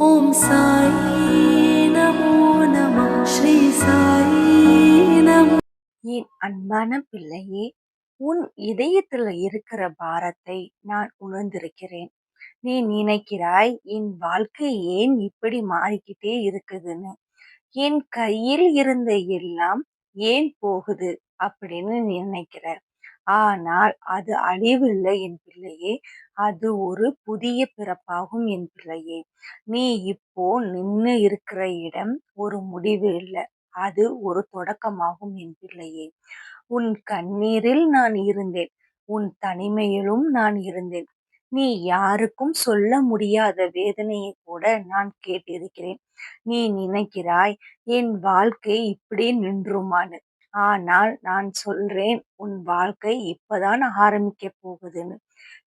ஓம் சாயி நமோ நம. ஸ்ரீ சாயி நமோ. என் அன்பான பிள்ளையே உன் இதயத்தில் இருக்கிற பாரத்தை நான் உணர்ந்திருக்கிறேன். நீ நினைக்கிறாய் என் வாழ்க்கை ஏன் இப்படி மாறிக்கிட்டே இருக்குதுன்னு? என் கையில் இருந்த எல்லாம் ஏன் போகுது அப்படின்னு நினைக்கிற? ஆனால் அது அழிவில்லை என் பிள்ளையே அது ஒரு புதிய பிறப்பாகும் என் பிள்ளையே. நீ இப்போ நின்று இருக்கிற இடம் ஒரு முடிவு இல்லை அது ஒரு தொடக்கமாகும் என் பிள்ளையே. உன் கண்ணீரில் நான் இருந்தேன் உன் தனிமையிலும் நான் இருந்தேன். நீ யாருக்கும் சொல்ல முடியாத வேதனையை கூட நான் கேட்டிருக்கிறேன். நீ நினைக்கிறாய் என் வாழ்க்கை இப்படி நின்றுமான்னு. ஆனால் நான் சொல்றேன் உன் வாழ்க்கை இப்பதான் ஆரம்பிக்க போகுதுன்னு.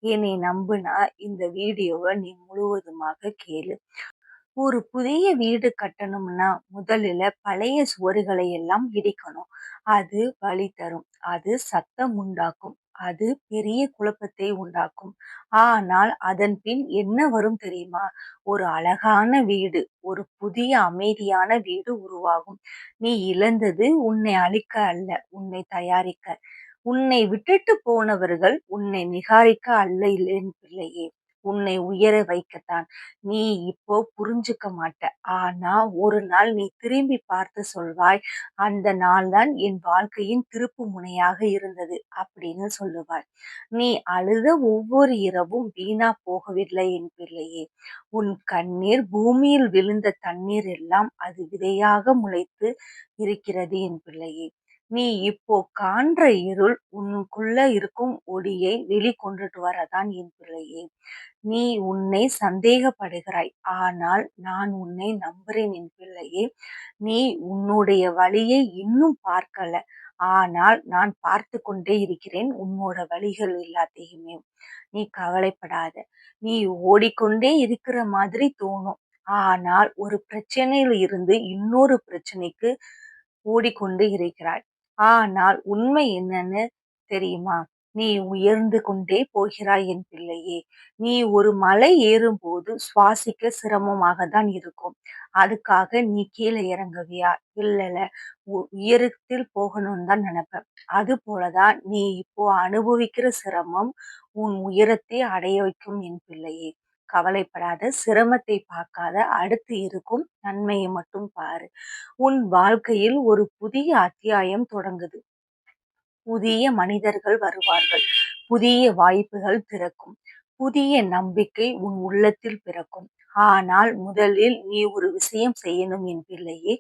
என்னை நம்புனா இந்த வீடியோவை நீ முழுவதுமாக கேளு. ஒரு புதிய வீடு கட்டணும்னா முதலில் பழைய சுவர்களை எல்லாம் இடிக்கணும். அது வழி தரும். அது சத்தம் உண்டாக்கும். அது பெரிய குழப்பத்தை உண்டாக்கும். ஆனால் அதன் பின் என்ன வரும் தெரியுமா? ஒரு அழகான வீடு ஒரு புதிய அமைதியான வீடு உருவாகும். நீ இழந்தது உன்னை அழிக்க அல்ல உன்னை தயாரிக்க. உன்னை விட்டுட்டு போனவர்கள் உன்னை நிகாரிக்க அல்ல இல்லைன்னு பிள்ளையே உன்னை உயர வைக்கத்தான். நீ இப்போ புரிஞ்சுக்க மாட்ட. ஆனா ஒரு நாள் நீ திரும்பி பார்த்து சொல்வாய் அந்த நாள் தான் என் வாழ்க்கையின் திருப்பு முனையாக இருந்தது அப்படின்னு சொல்லுவாய். நீ அழுத ஒவ்வொரு இரவும் வீணா போகவில்லை என் பிள்ளையே. உன் கண்ணீர் பூமியில் விழுந்த தண்ணீர் எல்லாம் அது விதையாக முளைத்து இருக்கிறது என் பிள்ளையே. நீ இப்போ காண்ற இருள் உனக்குள்ள இருக்கும் ஒளியை வெளிக்கொண்டுட்டு வரதான் என் பிள்ளையே. நீ உன்னை சந்தேகப்படுகிறாய். ஆனால் நான் உன்னை நம்புறேன் என் பிள்ளையே. நீ உன்னுடைய வழியை இன்னும் பார்க்கல. ஆனால் நான் பார்த்து கொண்டே இருக்கிறேன். உன்னோட வழிகள் எல்லாத்தையுமே. நீ கவலைப்படாத. நீ ஓடிக்கொண்டே இருக்கிற மாதிரி தோணும். ஆனால் ஒரு பிரச்சனையில இருந்து இன்னொரு பிரச்சனைக்கு ஓடிக்கொண்டு இருக்கிறாய். ஆனால் உண்மை என்னன்னு தெரியுமா? நீ உயர்ந்து கொண்டே போகிறாய் என் பிள்ளையே. நீ ஒரு மலை ஏறும்போது சுவாசிக்க சிரமமாக தான் இருக்கும். அதுக்காக நீ கீழே இறங்குவியா? இல்லைல உயரத்தில் போகணும்னு தான் நினைப்பேன். அது போலதான் நீ இப்போ அனுபவிக்கிற சிரமம் உன் உயரத்தை அடைய வைக்கும் என் பிள்ளையே. கவலைப்படாத சிரமத்தை பார்க்காத அடுத்து இருக்கும் நன்மையை மட்டும் பாரு. உன் வாழ்க்கையில் ஒரு புதிய அத்தியாயம் தொடங்குது. புதிய மனிதர்கள் வருவார்கள். புதிய வாய்ப்புகள் திறக்கும். புதிய நம்பிக்கை உன் உள்ளத்தில் பிறக்கும். ஆனால் முதலில் நீ ஒரு விஷயம் செய்யணும் என் பிள்ளையே.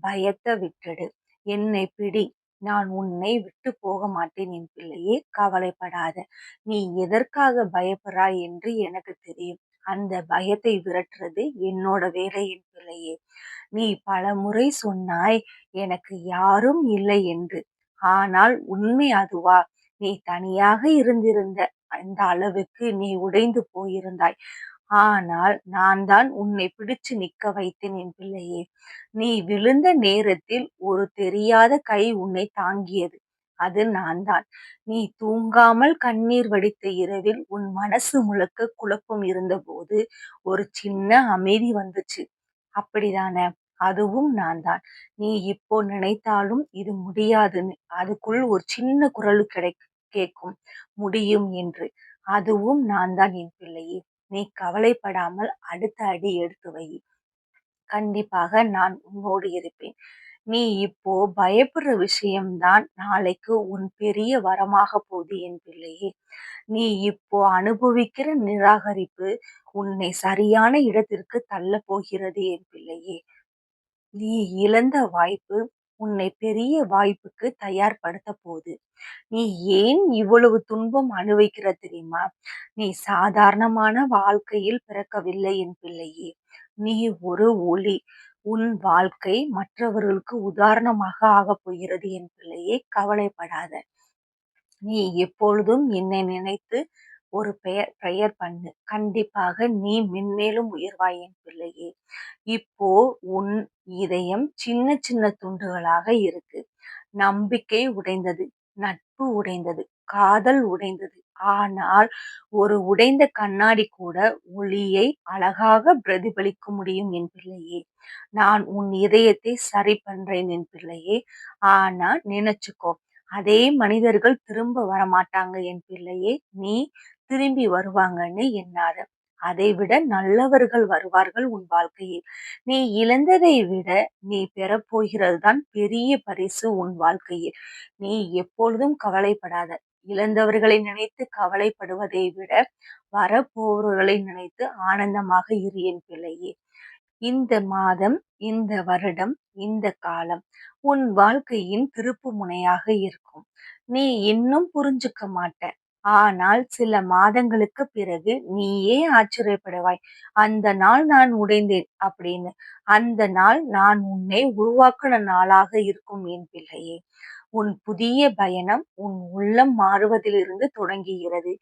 பயத்தை விட்டுடு. என்னை பிடி. நான் உன்னை விட்டு போக மாட்டேன் என் பிள்ளையே. கவலைப்படாத. நீ எதற்காக பயப்படுறாய் என்று எனக்கு தெரியும். அந்த பயத்தை விரட்டுறது என்னோட வேலை என் பிள்ளையே நீ பல முறை சொன்னாய் எனக்கு யாரும் இல்லை என்று. ஆனால் உண்மை அதுவா? நீ தனியாக இருந்திருந்த அந்த அளவுக்கு நீ உடைந்து போயிருந்தாய். ஆனால் நான் தான் உன்னை பிடிச்சு நிக்க வைத்தேன் என் பிள்ளையே. நீ விழுந்த நேரத்தில் ஒரு தெரியாத கை உன்னை தாங்கியது. அது நான் தான் நீ தூங்காமல் கண்ணீர் வடித்த இரவில் உன் மனசு முழுக்க குழப்பம் இருந்தபோது ஒரு சின்ன அமைதி வந்துச்சு. அப்படிதானே? அதுவும் நான் தான் நீ இப்போ நினைத்தாலும் இது முடியாதுன்னு. அதுக்குள் ஒரு சின்ன குரல் கிடை கேட்கும் முடியும் என்று. அதுவும் நான் தான் என் பிள்ளையே. நீ கவலைப்படாமல் அடுத்த அடி எடுத்து வை. கண்டிப்பாக நான் உன்னோடு இருப்பேன். நீ இப்போ பயப்படுற விஷயம்தான் நாளைக்கு உன் பெரிய வரமாக போகுது என் பிள்ளையே. நீ இப்போ அனுபவிக்கிற நிராகரிப்பு உன்னை சரியான இடத்திற்கு தள்ள போகிறது என் பிள்ளையே. நீ இழந்த வாய்ப்பு உன்னை பெரிய வாய்ப்புக்கு தயார்படுத்த போகுது. நீ ஏன் இவ்வளவு துன்பம் அனுபவிக்கிற தெரியுமா? நீ சாதாரணமான வாழ்க்கையில் பிறக்கவில்லை என் பிள்ளையே. நீ ஒரு ஒளி. உன் வாழ்க்கை மற்றவர்களுக்கு உதாரணமாக ஆகப் போகிறது என் பிள்ளையே கவலைப்படாத. நீ எப்பொழுதும் என்னை நினைத்து ஒரு பெயர் பெயர் பண்ணு. கண்டிப்பாக நீ மென்மேலும் உயர்வாய் என் பிள்ளையே. இப்போ உன் இதயம் சின்ன சின்ன துண்டுகளாக இருக்கு. நம்பிக்கை உடைந்தது நட்பு உடைந்தது. காதல் உடைந்தது. ஆனால் ஒரு உடைந்த கண்ணாடி கூட ஒளியை அழகாக பிரதிபலிக்க முடியும் என் பிள்ளையே. நான் உன் இதயத்தை சரி பண்றேன் என் பிள்ளையே. ஆனா நினைச்சுக்கோ அதே மனிதர்கள் திரும்ப வரமாட்டாங்க என் பிள்ளையே. நீ திரும்பி வருவாங்கன்னு எண்ணாத. அதைவிட நல்லவர்கள் வருவார்கள் உன் வாழ்க்கையில். நீ இழந்ததை விட நீ பெறப்போகிறது தான் பெரிய பரிசு உன் வாழ்க்கையில். நீ எப்பொழுதும் கவலைப்படாத. இழந்தவர்களை நினைத்து கவலைப்படுவதை விட வரப்போறவர்களை நினைத்து ஆனந்தமாக இரு என் பிள்ளையே. இந்த மாதம், இந்த வருடம், இந்த காலம் உன் வாழ்க்கையின் திருப்பு முனையாக இருக்கும். நீ இன்னும் புரிஞ்சுக்க மாட்ட. ஆனால் சில மாதங்களுக்கு பிறகு நீயே ஆச்சரியப்படுவாய். அந்த நாள் நான் உடைந்தேன் அப்படின்னு. அந்த நாள் நான் உன்னை உருவாக்கின நாளாக இருக்கும் என் பிள்ளையே. உன் புதிய பயணம் உன் உள்ளம் மாறுவதிலிருந்து தொடங்குகிறது.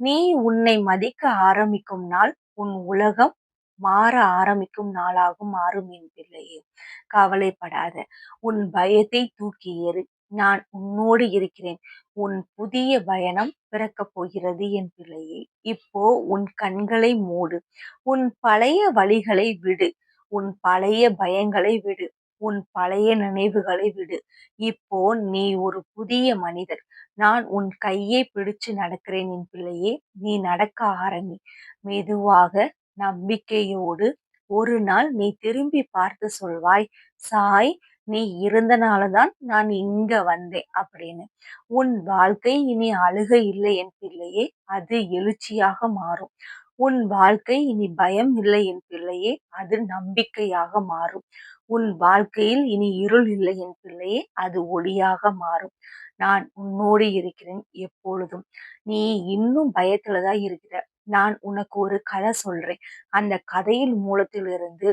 நீ உன்னை மதிக்க ஆரம்பிக்கும் நாள் உன் உலகம் மாற ஆரம்பிக்கும் நாளாக மாறும் என் பிள்ளையே. கவலைப்படாத. உன் பயத்தை தூக்கி ஏறு நான் உன்னோடு இருக்கிறேன். உன் புதிய பயணம் பிறக்கப் போகிறது என் பிள்ளையே. இப்போ உன் கண்களை மூடு. உன் பழைய வழிகளை விடு. உன் பழைய பயங்களை விடு. உன் பழைய நினைவுகளை விடு. இப்போ நீ ஒரு புதிய மனிதர். நான் உன் கையை பிடிச்சு நடக்கிறேன் என் பிள்ளையே. நீ நடக்க ஆரம்பி. மெதுவாக, நம்பிக்கையோடு ஒரு நாள் நீ திரும்பி பார்த்து சொல்வாய், சாய் நீ இருந்தனால தான் நான் இங்க வந்தேன் அப்படின்னு. உன் வாழ்க்கை இனி அழுகை இல்லை என் பிள்ளையே. அது எழுச்சியாக மாறும். உன் வாழ்க்கை இனி பயம் இல்லை என் பிள்ளையே. அது நம்பிக்கையாக மாறும். உன் வாழ்க்கையில் இனி இருள் இல்லை என் பிள்ளையே. அது ஒளியாக மாறும். நான் உன்னோடு இருக்கிறேன் எப்பொழுதும். நீ இன்னும் பயத்துல தான் இருக்கிற. நான் உனக்கு ஒரு கதை சொல்றேன். அந்த கதையின் மூலத்திலிருந்து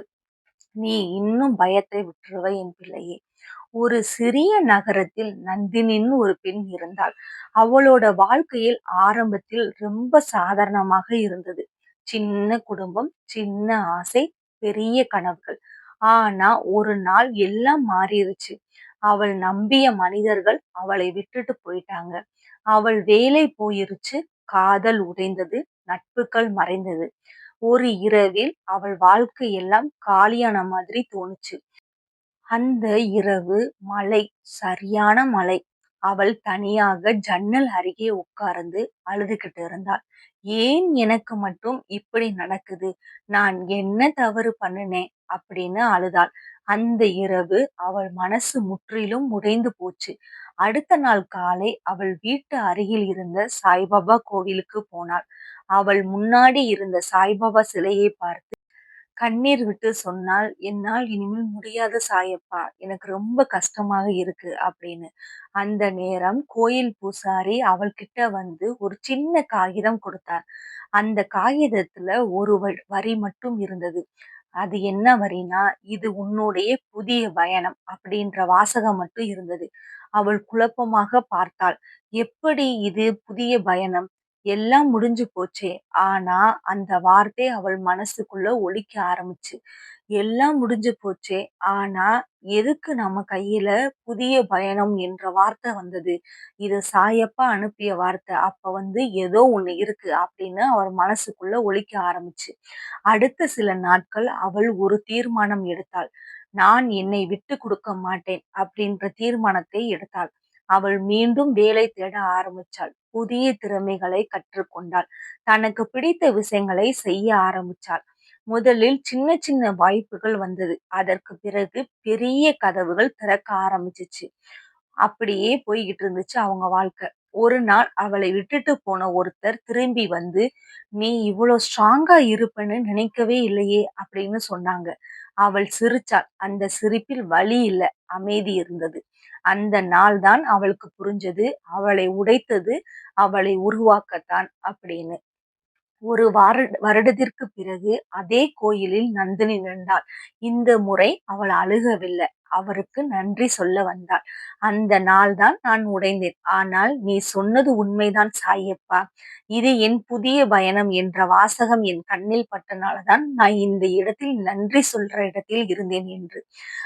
நீ இன்னும் பயத்தை விட்டுருவ என் பிள்ளையே. ஒரு சிறிய நகரத்தில் நந்தினின்னு ஒரு பெண் இருந்தாள். அவளோட வாழ்க்கையில் ஆரம்பத்தில் ரொம்ப சாதாரணமாக இருந்தது. சின்ன குடும்பம், சின்ன ஆசை, பெரிய கனவுகள். ஆனா ஒரு நாள் எல்லாம் மாறிடுச்சு அவள் நம்பிய மனிதர்கள் அவளை விட்டுட்டு போயிட்டாங்க. அவள் வேலை போயிருச்சு, காதல் உடைந்தது, நட்புகள் மறைந்தது. ஒரு இரவில் அவள் வாழ்க்கை எல்லாம் காலியான மாதிரி தோணுச்சு. அந்த இரவு மழை, சரியான மழை. அவள் தனியாக ஜன்னல் அருகே உட்கார்ந்து அழுதுகிட்டு இருந்தாள். ஏன் எனக்கு மட்டும் இப்படி நடக்குது? நான் என்ன தவறு பண்ணினேன் அப்படின்னு அழுதாள். அந்த இரவு அவள் மனசு முற்றிலும் உடைந்து போச்சு. அடுத்த நாள் காலை அவள் வீட்டு அருகில் இருந்த சாய்பாபா கோவிலுக்கு போனாள். அவள் முன்னாடி இருந்த சாய்பாபா சிலையை பார்த்து கண்ணீர் விட்டு சொன்னால் "என்னால் இனிமேல் முடியாத சாயப்பா. எனக்கு ரொம்ப கஷ்டமாக இருக்கு" அப்படின்னு. அந்த நேரம் கோயில் பூசாரி அவள்கிட்ட வந்து ஒரு சின்ன காகிதம் கொடுத்தார். அந்த காகிதத்துல ஒரு வரி மட்டும் இருந்தது. அது என்ன வரினா, "இது உன்னுடைய புதிய பயணம்" அப்படின்ற வாசகம் மட்டும் இருந்தது. அவள் குழப்பமாக பார்த்தாள். எப்படி இது புதிய பயணம்? எல்லாம் முடிஞ்சு போச்சே! ஆனா அந்த வார்த்தை அவள் மனசுக்குள்ள ஒலிக்க ஆரம்பிச்சு. எல்லாம் முடிஞ்சு போச்சே! ஆனா எதுக்கு நம்ம கையில புதிய பயணம் என்ற வார்த்தை வந்தது? இது சாயப்பா அனுப்பிய வார்த்தை. அப்ப வந்து ஏதோ ஒண்ணு இருக்கு அப்படின்னு அவள் மனசுக்குள்ள ஒலிக்க ஆரம்பிச்சு. அடுத்த சில நாட்கள் அவள் ஒரு தீர்மானம் எடுத்தாள். நான் என்னை விட்டு கொடுக்க மாட்டேன் அப்படின்ற தீர்மானத்தை எடுத்தாள். அவள் மீண்டும் வேலை தேட ஆரம்பிச்சாள். புதிய திறமைகளை கற்றுக்கொண்டாள். தனக்கு பிடித்த விஷயங்களை செய்ய ஆரம்பிச்சாள். முதலில் சின்ன சின்ன வாய்ப்புகள் வந்தது. அதற்கு பிறகு பெரிய கதவுகள் திறக்க ஆரம்பிச்சிச்சு அப்படியே போய்கிட்டு இருந்துச்சு அவங்க வாழ்க்கை. ஒரு நாள் அவளை விட்டுட்டு போன ஒருத்தர் திரும்பி வந்து, "நீ இவ்வளோ ஸ்ட்ராங்கா இருப்பேன்னு நினைக்கவே இல்லையே" அப்படின்னு சொன்னாங்க. அவள் சிரிச்சாள். அந்த சிரிப்பில் வலி இல்லை அமைதி இருந்தது. அந்த நாள் தான் அவளுக்கு புரிஞ்சது, அவளை உடைத்தது அவளை உருவாக்கத்தான் அப்படின்னு. ஒரு வார வருடத்திற்கு பிறகு அதே கோயிலில் நந்தினி நின்றாள். இந்த முறை அவள் அழுகவில்லை. அவருக்கு நன்றி சொல்ல வந்தாள் அந்த நாள் தான் நான் உடைந்தேன். ஆனால் நீ சொன்னது உண்மைதான் சாயப்பா. இது என் புதிய பயணம் என்ற வாசகம் என் கண்ணில் பட்டனால்தான் நான் இந்த இடத்தில் நன்றி சொல்ற இடத்தில் இருந்தேன் என்று.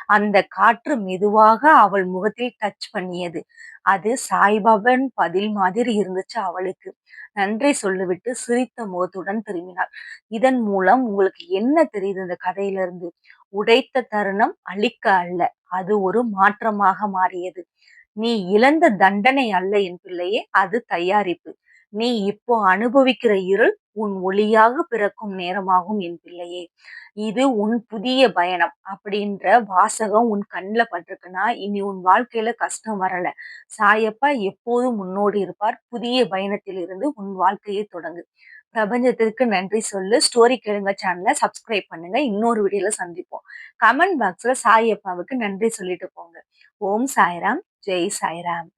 அந்த காற்று மெதுவாக அவள் முகத்தில் டச் பண்ணியது. அது சாய்பாபன் பதில் மாதிரி இருந்துச்சு அவளுக்கு. நன்றி சொல்லிவிட்டு சிரித்த முகத்துடன் திரும்பினாள். இதன் மூலம் உங்களுக்கு என்ன தெரியுது இந்த கதையிலிருந்து? உடைத்த தருணம் அழிக்க அல்ல அது ஒரு மாற்றமாக மாறியது. நீ இழந்த தண்டனை அல்ல என் பிள்ளையே அது தயாரிப்பு. நீ இப்போ அனுபவிக்கிற இருள் உன் ஒளியாக பிறக்கும் நேரமாகும் என் பிள்ளையே. இது உன் புதிய பயணம் அப்படின்ற வாசகம் உன் கண்ணில் பட்டிருக்குன்னா இனி உன் வாழ்க்கையில கஷ்டம் வரல. சாயப்பா எப்போதும் முன்னோடி இருப்பார். புதிய பயணத்தில் இருந்து உன் வாழ்க்கையை தொடங்கு. பிரபஞ்சத்திற்கு நன்றி சொல்லு. ஸ்டோரி கேளுங்க சேனலை சப்ஸ்கிரைப் பண்ணுங்க. இன்னொரு வீடியோல சந்திப்போம். கமெண்ட் பாக்ஸ்ல சாயப்பாவுக்கு நன்றி சொல்லிட்டு போங்க. ஓம் சாய்ராம். ஜெய் சாய்ராம்.